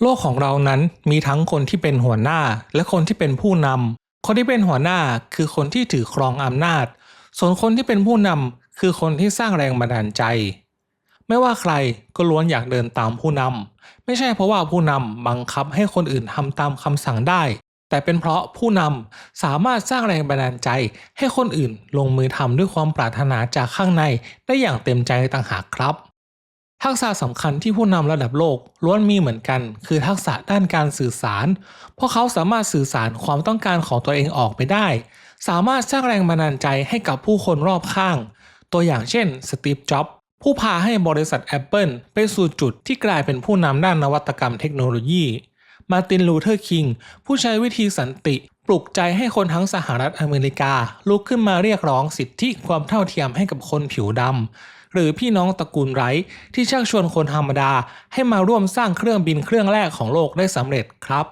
โลกของเรานั้นมีทั้งคนที่เป็นหัวหน้าและคนที่เป็นผู้นำ คนที่เป็นหัวหน้าคือคนที่ถือครองอำนาจ ส่วนคนที่เป็นผู้นำคือคนที่สร้างแรงบันดาลใจ ไม่ว่าใครก็ล้วนอยากเดินตามผู้นำ ไม่ใช่เพราะว่าผู้นำบังคับให้คนอื่นทำตามคำสั่งได้ แต่เป็นเพราะผู้นำสามารถสร้างแรงบันดาลใจ ให้คนอื่นลงมือทำด้วยความปรารถนาจากข้างในได้อย่างเต็มใจต่างหากครับ ทักษะสำคัญที่ผู้นำระดับโลกล้วนมีเหมือนกัน คือทักษะด้านการสื่อสาร เพราะเขาสามารถสื่อสารความต้องการของตัวเองออกไปได้ สามารถสร้างแรงบันดาลใจให้กับผู้คนรอบข้าง ตัวอย่างเช่นสตีฟ จ็อบผู้พาให้บริษัท Apple ไปสู่จุดที่กลายเป็นผู้นำด้านนวัตกรรมเทคโนโลยี มาติน ลูเทอร์ คิง ผู้ใช้วิธีสันติ ปลุกใจให้คนทั้งสหรัฐอเมริกา ลุกขึ้นมาเรียกร้องสิทธิความเท่าเทียมให้กับคนผิวดำ หรือพี่น้องตระกูลไรท์ที่ชักชวนคนธรรมดาให้มาร่วมสร้างเครื่องบินเครื่องแรกของโลกได้สำเร็จครับ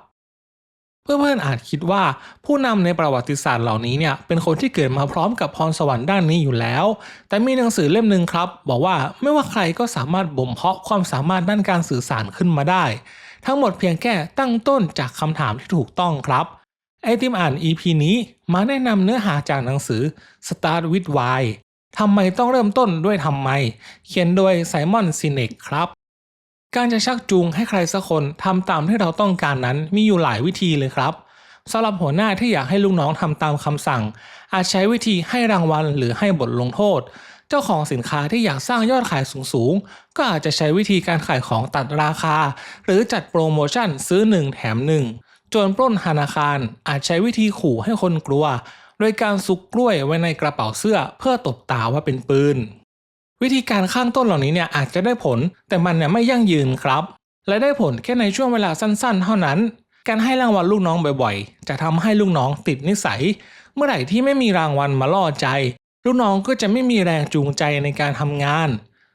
เพื่อนๆอาจคิดว่าผู้นำในประวัติศาสตร์เหล่านี้เนี่ยเป็นคนที่เกิดมาพร้อมกับพรสวรรค์ด้านนี้อยู่แล้ว แต่มีหนังสือเล่มหนึ่งครับ บอกว่าไม่ว่าใครก็สามารถบ่มเพาะความสามารถด้านการสื่อสารขึ้นมาได้ ทั้งหมดเพียงแค่ตั้งต้นจากคำถามที่ถูกต้องครับไอติมอ่าน EP นี้มาแนะนำเนื้อหาจากหนังสือ Start with Why ทำไมต้องเริ่มต้นด้วยทำไม เขียนโดยไซมอนซินเนกครับ การจะชักจูงให้ใครสักคนทำตามที่เราต้องการนั้นมีอยู่หลายวิธีเลยครับสำหรับหัวหน้าที่อยากให้ลูกน้องทำตามคำสั่ง อาจใช้วิธีให้รางวัลหรือให้บทลงโทษ เจ้าของสินค้าที่อยากสร้างยอดขายสูงๆ ก็อาจจะใช้วิธีการขายของตัดราคา หรือจัดโปรโมชั่นซื้อ 1 แถม 1จนปล้นธนาคารอาจใช้วิธีขู่ให้คนกลัว โดยการซุกกล้วยไว้ในกระเป๋าเสื้อเพื่อตบตาว่าเป็นปืน วิธีการข้างต้นเหล่านี้เนี่ยอาจจะได้ผล แต่มันเนี่ยไม่ยั่งยืนครับ และได้ผลแค่ในช่วงเวลาสั้นๆ เท่านั้น การให้รางวัลลูกน้องบ่อยๆ จะทำให้ลูกน้องติดนิสัย เมื่อไหร่ที่ไม่มีรางวัลมาล่อใจ ลูกน้องก็จะไม่มีแรงจูงใจในการทำงาน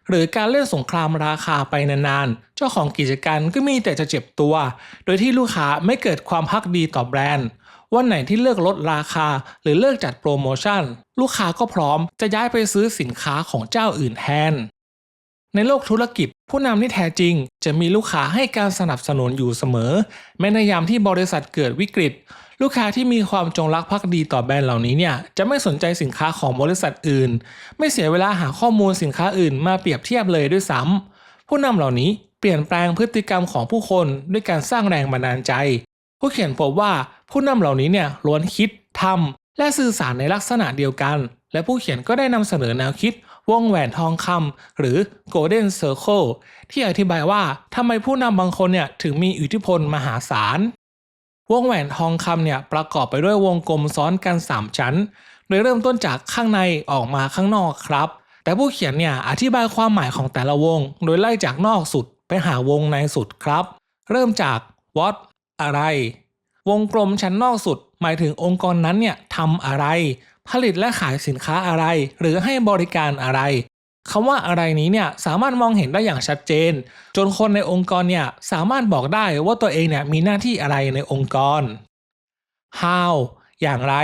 หรือการเล่นสงครามราคาไปนานๆ เจ้าของกิจการก็มีแต่จะเจ็บตัว โดยที่ลูกค้าไม่เกิดความพักดีต่อแบรนด์ วันไหนที่เลิกลดราคา หรือเลิกจัดโปรโมชั่น ลูกค้าก็พร้อมจะย้ายไปซื้อสินค้าของเจ้าอื่นแทน ในโลกธุรกิจ ผู้นำที่แท้จริง จะมีลูกค้าให้การสนับสนุนอยู่เสมอ แม้ในยามที่บริษัทเกิดวิกฤต ลูกค้าที่มีความจงรักภักดีต่อแบรนด์เหล่านี้เนี่ยจะไม่สนใจสินค้าของบริษัทอื่น ไม่เสียเวลาหาข้อมูลสินค้าอื่นมาเปรียบเทียบเลยด้วยซ้ำผู้นำเหล่านี้เปลี่ยนแปลงพฤติกรรมของผู้คนด้วยการสร้างแรงบันดาลใจ ผู้เขียนพบว่า ผู้นำเหล่านี้เนี่ยล้วนคิดทำและสื่อสารในลักษณะเดียวกัน และผู้เขียนก็ได้นำเสนอแนวคิดวงแหวนทองคำหรือ Golden Circle ที่อธิบายว่าทำไมผู้นำบางคนเนี่ยถึงมีอิทธิพลมหาศาล วงแหวนทองคำเนี่ยประกอบไปด้วยวงกลมซ้อนกัน 3 ชั้น โดยเริ่มต้นจากข้างในออกมาข้างนอกครับ แต่ผู้เขียนเนี่ยอธิบายความหมายของแต่ละวง โดยไล่จากนอกสุดไปหาวงในสุดครับ เริ่มจาก what อะไร วงกลมชั้นนอกสุด หมายถึงองค์กรนั้นเนี่ยทำอะไร ผลิตและขายสินค้าอะไร หรือให้บริการอะไรคำว่าอะไรนี้เนี่ยสามารถมองเห็นได้อย่างชัดเจน จนคนในองค์กรเนี่ยสามารถบอกได้ว่าตัวเองเนี่ยมีหน้าที่อะไรในองค์กร how อย่างไร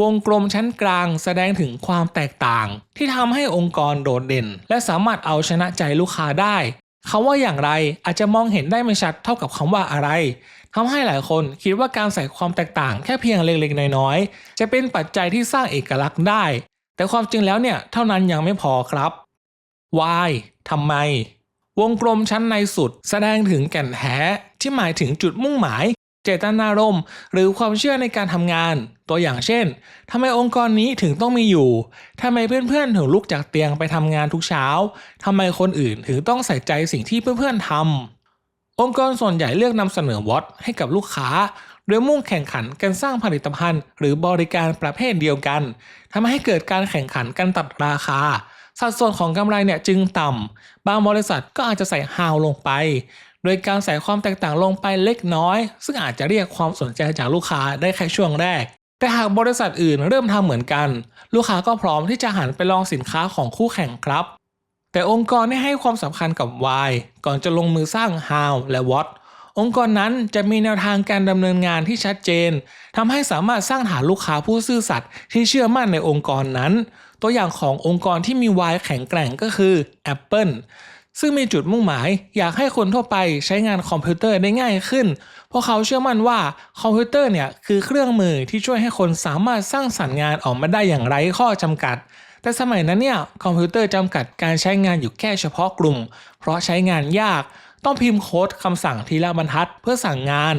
วงกลมชั้นกลางแสดงถึงความแตกต่าง ที่ทำให้องค์กรโดดเด่น และสามารถเอาชนะใจลูกค้าได้คำว่าอย่างไรอาจจะมองเห็นได้ไม่ชัดเท่ากับคำว่าอะไร ทำให้หลายคนคิดว่าการใส่ความแตกต่างแค่เพียงเล็กๆน้อยๆจะเป็นปัจจัยที่สร้างเอกลักษณ์ได้ แต่ความจริงแล้วเนี่ยเท่านั้นยังไม่พอครับ why ทำไม วงกลมชั้นในสุด แสดงถึงแก่นแท้ที่หมายถึงจุดมุ่งหมาย เจตนารมณ์ หรือความเชื่อในการทำงาน ตัวอย่างเช่นทำไมองค์กรนี้ถึงต้องมีอยู่ทำไมเพื่อนๆถึงลุกจากเตียงไปทำงานทุกเช้าทำไมคนอื่นถึงต้องใส่ใจสิ่งที่เพื่อนๆทำ องค์กรส่วนใหญ่เลือกนำเสนอวอตให้กับลูกค้า โดยมุ่งแข่งขันกันสร้างผลิตภัณฑ์ หรือบริการประเภทเดียวกันทำให้เกิดการแข่งขันกันตัดราคา สัดส่วนของกำไรเนี่ยจึงต่ำบางบริษัทก็อาจจะใส่ฮาวลงไป โดยการใส่ความแตกต่างลงไปเล็กน้อย ซึ่งอาจจะเรียกความสนใจจากลูกค้าได้แค่ช่วงแรกแต่หากบริษัทอื่นเริ่มทำเหมือนกัน ลูกค้าก็พร้อมที่จะหันไปลองสินค้าของคู่แข่งครับ แต่องค์กรที่ให้ความสำคัญกับ why ก่อนจะลงมือสร้าง how และ what องค์กรนั้นจะมีแนวทางการดำเนินงานที่ชัดเจนทำให้สามารถสร้างฐานลูกค้าผู้ซื่อสัตย์ที่เชื่อมั่นในองค์กรนั้น ตัวอย่างขององค์กรที่มี why แข็งแกร่งก็คือ Apple ซึ่งมีจุดมุ่งหมายอยากให้คนทั่วไปใช้งานคอมพิวเตอร์ได้ง่ายขึ้น เพราะเขาเชื่อมั่นว่าคอมพิวเตอร์เนี่ยคือเครื่องมือที่ช่วยให้คนสามารถสร้างสรรค์งานออกมาได้อย่างไร้ข้อจำกัด แต่สมัยนั้นเนี่ยคอมพิวเตอร์จำกัดการใช้งานอยู่แค่เฉพาะกลุ่ม เพราะใช้งานยากต้องพิมพ์โค้ดคำสั่งทีละบรรทัดเพื่อสั่งงาน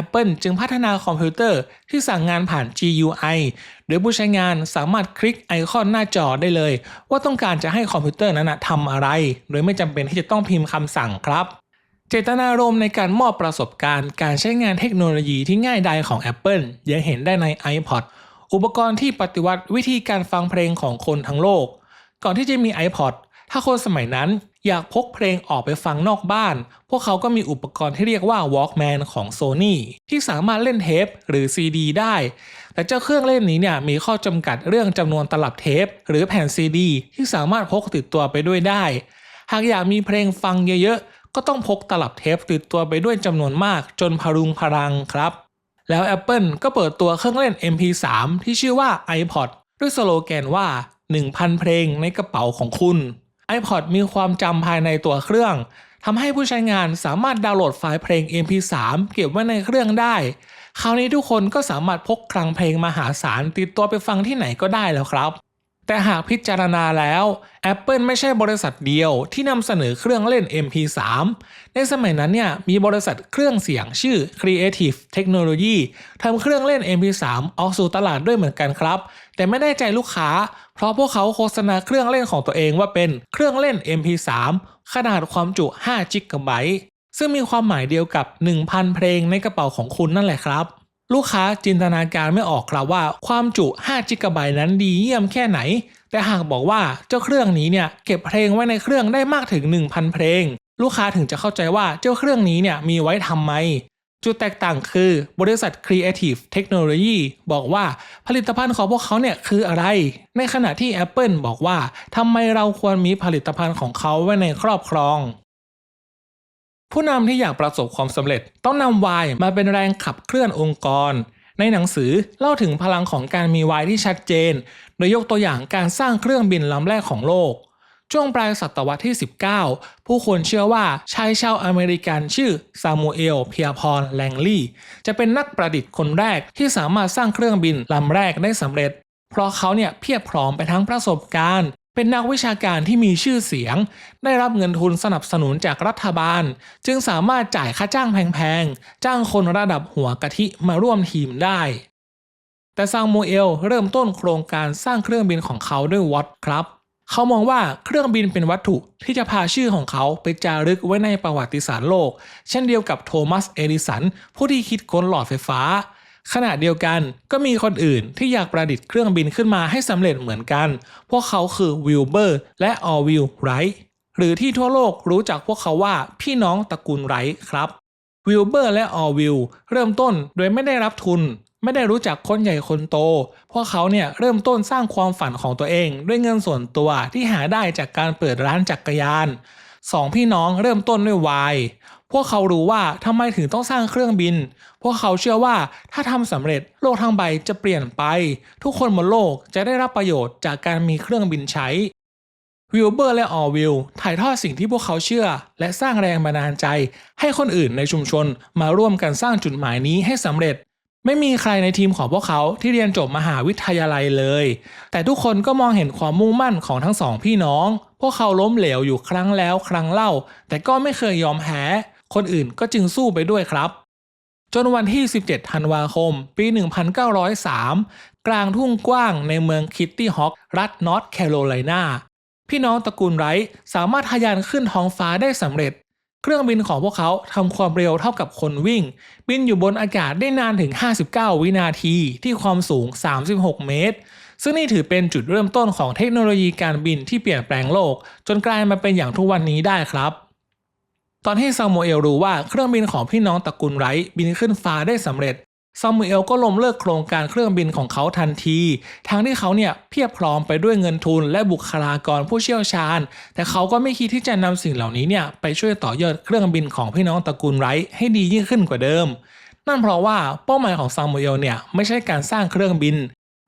Apple จึงพัฒนาคอมพิวเตอร์ที่สั่งงานผ่าน GUI โดยผู้ใช้งานสามารถคลิกไอคอนหน้าจอได้เลย ว่าต้องการจะให้คอมพิวเตอร์นั้นทำอะไร โดยไม่จำเป็นที่จะต้องพิมพ์คำสั่งครับ เจตนารมณ์ในการมอบประสบการณ์ การใช้งานเทคโนโลยีที่ง่ายดายของ Apple ยังเห็นได้ใน iPod อุปกรณ์ที่ปฏิวัติวิธีการฟังเพลงของคนทั้งโลก ก่อนที่จะมี iPod ถ้าคนสมัยนั้นอยากพกเพลงออกไปฟังนอกบ้าน พวกเขาก็มีอุปกรณ์ที่เรียกว่า Walkman ของ Sony ที่สามารถเล่นเทปหรือ CD ได้ แต่เจ้าเครื่องเล่นนี้เนี่ยมีข้อจำกัดเรื่องจำนวนตลับเทป หรือแผ่น CD ที่สามารถพกติดตัวไปด้วยได้ หากอยากมีเพลงฟังเยอะๆ ก็ต้องพกตลับเทปติดตัวไปด้วยจำนวนมากจนพรุงพรังครับ แล้ว Apple ก็เปิดตัวเครื่องเล่น MP3 ที่ชื่อว่า iPod ด้วยสโลแกนว่า 1,000 เพลงในกระเป๋าของคุณ iPod มีความจำภายในตัวเครื่องทำให้ผู้ใช้งานสามารถดาวน์โหลดไฟล์เพลง MP3 เก็บไว้ในเครื่องได้ คราวนี้ทุกคนก็สามารถพกคลังเพลงมหาศาลติดตัวไปฟังที่ไหนก็ได้แล้วครับ แต่หากพิจารณาแล้ว Apple ไม่ใช่บริษัทเดียวที่นำเสนอเครื่องเล่น MP3 ในสมัยนั้นเนี่ยมีบริษัทเครื่องเสียงชื่อ Creative Technology ทำเครื่องเล่น MP3 ออกสู่ตลาดด้วยเหมือนกันครับ แต่ไม่ได้ใจลูกค้า เพราะพวกเขาโฆษณาเครื่องเล่นของตัวเองว่าเป็นเครื่องเล่น MP3 ขนาดความจุ5 g b ซึ่งมีความหมายเดียวกับ 1,000 เพลงในกระเป๋าของคุณนั่นแหละครับ ลูกค้าจินตนาการไม่ออกครับว่าความจุ5 g b นั้นดีเยี่ยมแค่ไหน แต่หากบอกว่าเจ้าเครื่องนี้เนี่ยเก็บเพลงไว้ในเครื่องได้มากถึง 1,000 เพลง ลูกค้าถึงจะเข้าใจว่าเจ้าเครื่องนี้เนี่ยมีไว้ทำไม จุดแตกต่างคือบริษัท Creative Technology บอกว่าผลิตภัณฑ์ของพวกเขาเนี่ยคืออะไร ในขณะที่ Apple บอกว่าทำไมเราควรมีผลิตภัณฑ์ของเขาไว้ในครอบครอง ผู้นำที่อยากประสบความสำเร็จต้องนำวายมาเป็นแรงขับเคลื่อนองค์กร ในหนังสือเล่าถึงพลังของการมีวายที่ชัดเจน โดยยกตัวอย่างการสร้างเครื่องบินลำแรกของโลก ช่วงปลายศตวรรษที่ 19 ผู้คนเชื่อว่าชายชาวอเมริกันชื่อซามูเอล เพียพรแลงลีย์จะเป็นนักประดิษฐ์คนแรกที่สามารถสร้างเครื่องบินลำแรกได้สำเร็จ เพราะเขาเนี่ยเพียบพร้อมไปทั้งประสบการณ์ เป็นนักวิชาการที่มีชื่อเสียง ได้รับเงินทุนสนับสนุนจากรัฐบาล จึงสามารถจ่ายค่าจ้างแพงๆ จ้างคนระดับหัวกะทิมาร่วมทีมได้ แต่ซามูเอลเริ่มต้นโครงการสร้างเครื่องบินของเขาด้วยวอตครับ เขามองว่าเครื่องบินเป็นวัตถุที่จะพาชื่อของเขาไปจารึกไว้ในประวัติศาสตร์โลก เช่นเดียวกับโทมัส เอดิสัน ผู้ที่คิดค้นหลอดไฟฟ้า ขณะเดียวกันก็มีคนอื่นที่อยากประดิษฐ์เครื่องบินขึ้นมาให้สำเร็จเหมือนกัน พวกเขาคือวิลเบอร์และออลวิลไรท์หรือที่ทั่วโลกรู้จักพวกเขาว่าพี่น้องตระกูลไรท์ครับวิลเบอร์และออลวิลเริ่มต้นโดยไม่ได้รับทุน ไม่ได้รู้จักคนใหญ่คนโต พวกเขาเนี่ยเริ่มต้นสร้างความฝันของตัวเอง ด้วยเงินส่วนตัวที่หาได้จากการเปิดร้านจักรยานสองพี่น้องเริ่มต้นด้วยวาย พวกเขารู้ว่าทำไมถึงต้องสร้างเครื่องบิน พวกเขาเชื่อว่าถ้าทำสำเร็จโลกทั้งใบจะเปลี่ยนไป ทุกคนบนโลกจะได้รับประโยชน์จากการมีเครื่องบินใช้วิลเบอร์และออวิลถ่ายทอดสิ่งที่พวกเขาเชื่อ และสร้างแรงบันดาลใจ ให้คนอื่นในชุมชนมาร่วมกันสร้างจุดหมายนี้ให้สำเร็จ ไม่มีใครในทีมของพวกเขาที่เรียนจบมหาวิทยาลัยเลย แต่ทุกคนก็มองเห็นความมุ่งมั่นของทั้งสองพี่น้อง พวกเขาล้มเหลวอยู่ครั้งแล้วครั้งเล่า แต่ก็ไม่เคยยอมแพ้ คนอื่นก็จึงสู้ไปด้วยครับ จนวันที่ 17 ธันวาคม ปี 1903 กลางทุ่งกว้างในเมืองคิตตี้ฮอครัฐนอร์ทแคโรไลนาพี่น้องตระกูลไรท์สามารถทะยานขึ้นท้องฟ้าได้สำเร็จ เครื่องบินของพวกเขาทำความเร็วเท่ากับคนวิ่ง บินอยู่บนอากาศได้นานถึง 59 วินาทีที่ความสูง 36 เมตร ซึ่งนี่ถือเป็นจุดเริ่มต้นของเทคโนโลยีการบินที่เปลี่ยนแปลงโลก จนกลายมาเป็นอย่างทุกวันนี้ได้ครับ ตอนที่ซามูเอลรู้ว่าเครื่องบินของพี่น้องตระกูลไรท์บินขึ้นฟ้าได้สำเร็จซามูเอลก็ล้มเลิกโครงการเครื่องบินของเขาทันที ทั้งที่เขาเนี่ยเพียบพร้อมไปด้วยเงินทุนและบุคลากรผู้เชี่ยวชาญ แต่เขาก็ไม่คิดที่จะนำสิ่งเหล่านี้เนี่ยไปช่วยต่อยอดเครื่องบินของพี่น้องตระกูลไรท์ให้ดียิ่งขึ้นกว่าเดิม นั่นเพราะว่าเป้าหมายของซามูเอลเนี่ยไม่ใช่การสร้างเครื่องบิน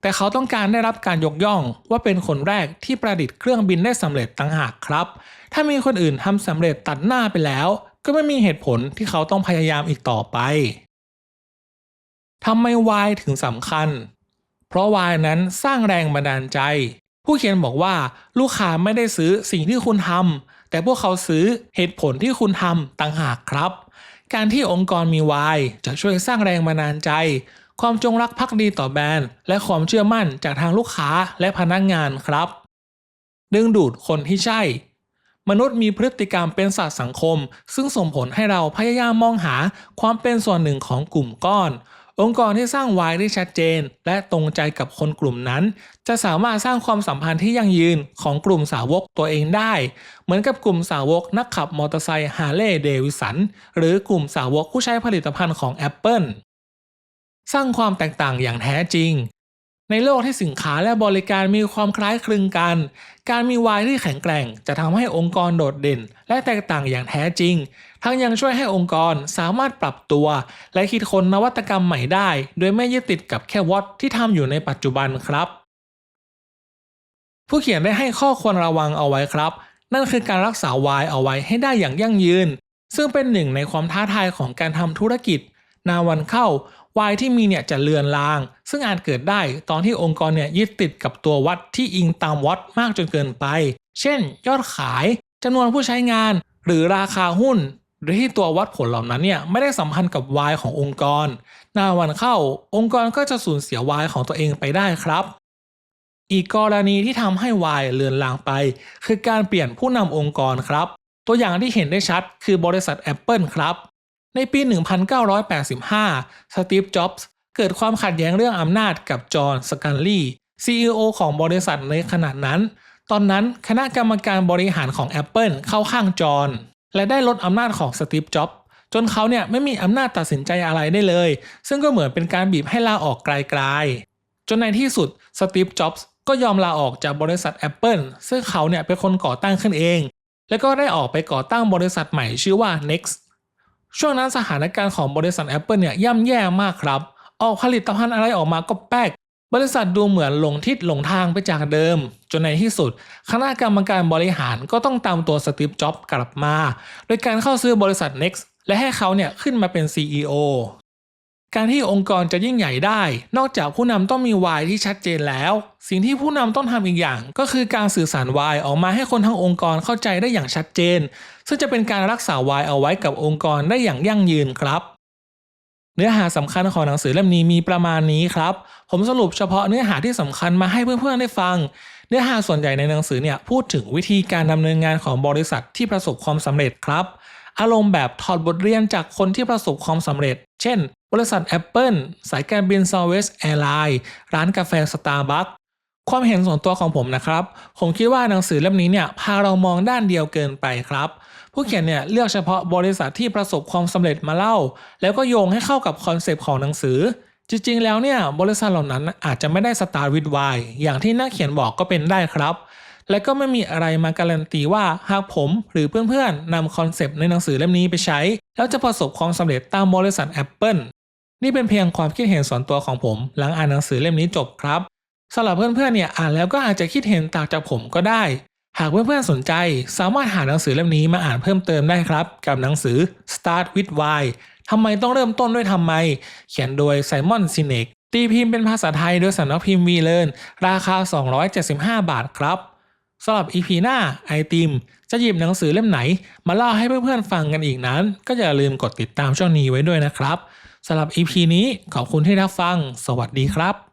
แต่เขาต้องการได้รับการยกย่องว่าเป็นคนแรกที่ประดิษฐ์เครื่องบินได้สำเร็จต่างหากครับ ถ้ามีคนอื่นทำสำเร็จตัดหน้าไปแล้ว ก็ไม่มีเหตุผลที่เขาต้องพยายามอีกต่อไปทำไมวายถึงสำคัญ เพราะวายนั้นสร้างแรงบันดาลใจ ผู้เขียนบอกว่าลูกค้าไม่ได้ซื้อสิ่งที่คุณทำแต่พวกเขาซื้อเหตุผลที่คุณทำต่างหากครับ การที่องค์กรมีวายจะช่วยสร้างแรงบันดาลใจ ความจงรักภักดีต่อแบรนด์ และความเชื่อมั่นจากทางลูกค้าและพนักงงานครับ ดึงดูดคนที่ใช่ มนุษย์มีพฤติกรรมเป็นสัตว์สังคม ซึ่งส่งผลให้เราพยายามมองหาความเป็นส่วนหนึ่งของกลุ่มก้อน องค์กรที่สร้างวายที่ชัดเจน และตรงใจกับคนกลุ่มนั้น จะสามารถสร้างความสัมพันธ์ที่ยั่งยืนของกลุ่มสาวกตัวเองได้ เหมือนกับกลุ่มสาวกนักขับมอเตอร์ไซค์ฮาร์เลย์เดวิสันหรือกลุ่มสาวกผู้ใช้ผลิตภัณฑ์ของ Apple สร้างความแตกต่างอย่างแท้จริง ในโลกที่สินค้าและบริการมีความคล้ายคลึงกัน การมีวายที่แข็งแกร่ง จะทำให้องค์กรโดดเด่น และแตกต่างอย่างแท้จริง ทั้งยังช่วยให้องค์กรสามารถปรับตัว และคิดค้นนวัตกรรมใหม่ได้ โดยไม่ยึดติดกับแค่วอตที่ทำอยู่ในปัจจุบันครับ ผู้เขียนได้ให้ข้อควรระวังเอาไว้ครับ นั่นคือการรักษาวายเอาไว้ให้ได้อย่างยั่งยืนซึ่งเป็นหนึ่งในความท้าทายของการทำธุรกิจ นาวันเข้า วายที่มีเนี่ยจะเลือนลาง ซึ่งอาจเกิดได้ตอนที่องค์กรเนี่ยยึดติดกับตัววัดที่อิงตามวัดมากจนเกินไป เช่น ยอดขายจำนวนผู้ใช้งาน หรือราคาหุ้น หรือที่ตัววัดผลเหล่านั้นเนี่ยไม่ได้สัมพันธ์กับวายขององค์กร หน้าวันเข้า องค์กรก็จะสูญเสียวายของตัวเองไปได้ครับ อีกกรณีที่ทำให้วายเลือนลางไป คือการเปลี่ยนผู้นำองค์กรครับ ตัวอย่างที่เห็นได้ชัดคือบริษัท Apple ครับ ในปี 1985 สตีฟ จ็อบส์ เกิดความขัดแย้งเรื่องอำนาจกับจอห์น สกันลีย์ CEO ของบริษัทในขณะนั้น ตอนนั้นคณะกรรมการบริหารของ Apple เข้าข้างจอห์นและได้ลดอำนาจของสตีฟ จ็อบส์จนเขาเนี่ยไม่มีอำนาจตัดสินใจอะไรได้เลย ซึ่งก็เหมือนเป็นการบีบให้ลาออกไกลๆ จนในที่สุดสตีฟ จ็อบส์ก็ยอมลาออกจากบริษัท Apple ซึ่งเขาเนี่ยเป็นคนก่อตั้งขึ้นเอง แล้วก็ได้ออกไปก่อตั้งบริษัทใหม่ชื่อว่า Next ช่วงนั้นสถานการณ์ของบริษัท Apple เนี่ยย่ำแย่มากครับ ออกผลิตภัณฑ์อะไรออกมาก็แป๊ก บริษัทดูเหมือนหลงทิศหลงทางไปจากเดิม จนในที่สุด คณะกรรมการบริหารก็ต้องตามตัวสตีฟจ็อบส์กลับมา โดยการเข้าซื้อบริษัท Next และให้เขาเนี่ยขึ้นมาเป็น CEO การที่องค์กรจะยิ่งใหญ่ได้ นอกจากผู้นำต้องมีวายที่ชัดเจนแล้ว สิ่งที่ผู้นำต้องทำอีกอย่าง ก็คือการสื่อสารวายออกมาให้คนทั้งองค์กรเข้าใจได้อย่างชัดเจน ซึ่งจะเป็นการรักษาวายเอาไว้กับองค์กรได้อย่างยั่งยืนครับ เนื้อหาสำคัญของหนังสือเล่มนี้มีประมาณนี้ครับ ผมสรุปเฉพาะเนื้อหาที่สำคัญมาให้เพื่อนๆได้ฟัง เนื้อหาส่วนใหญ่ในหนังสือเนี่ยพูดถึงวิธีการดำเนินงานของบริษัทที่ประสบความสำเร็จครับอารมณ์แบบถอดบทเรียนจากคนที่ประสบความสำเร็จ เช่น บริษัท Apple สายการบิน Southwest Airlines ร้านกาแฟ Starbucks ความเห็นส่วนตัวของผมนะครับ ผมคิดว่าหนังสือเล่มนี้เนี่ยพาเรามองด้านเดียวเกินไปครับ ผู้เขียนเนี่ยเลือกเฉพาะบริษัทที่ประสบความสำเร็จมาเล่า แล้วก็โยงให้เข้ากับคอนเซปต์ของหนังสือ จริงๆ แล้วเนี่ยบริษัทเหล่านั้นอาจจะไม่ได้สตาร์วิดวอย่างที่นักเขียนบอกก็เป็นได้ครับ และก็ไม่มีอะไรมาการันตีว่าหากผมหรือเพื่อนๆนำคอนเซปต์ในหนังสือเล่มนี้ไปใช้ แล้วจะประสบความสำเร็จตามบริษัท Apple นี่เป็นเพียงความคิดเห็นส่วนตัวของผม หลังอ่านหนังสือเล่มนี้จบครับสำหรับเพื่อนๆเนี่ยอ่านแล้วก็อาจจะคิดเห็นต่างจากผมก็ได้ หากเพื่อนๆสนใจ สามารถหาหนังสือเล่มนี้มาอ่านเพิ่มเติมได้ครับ กับหนังสือ Start with Why ทำไมต้องเริ่มต้นด้วยทำไม เขียนโดยไซมอนซินเนกตีพิมพ์เป็นภาษาไทยโดยสำนักพิมพ์วีเลนราคา 275 บาทครับสำหรับ EP หน้าไอติม จะหยิบหนังสือเล่มไหน มาเล่าให้เพื่อนๆฟังกันอีกนั้น ก็อย่าลืมกดติดตามช่องนี้ไว้ด้วยนะครับ สำหรับ EP นี้ขอบคุณที่รับฟัง สวัสดีครับ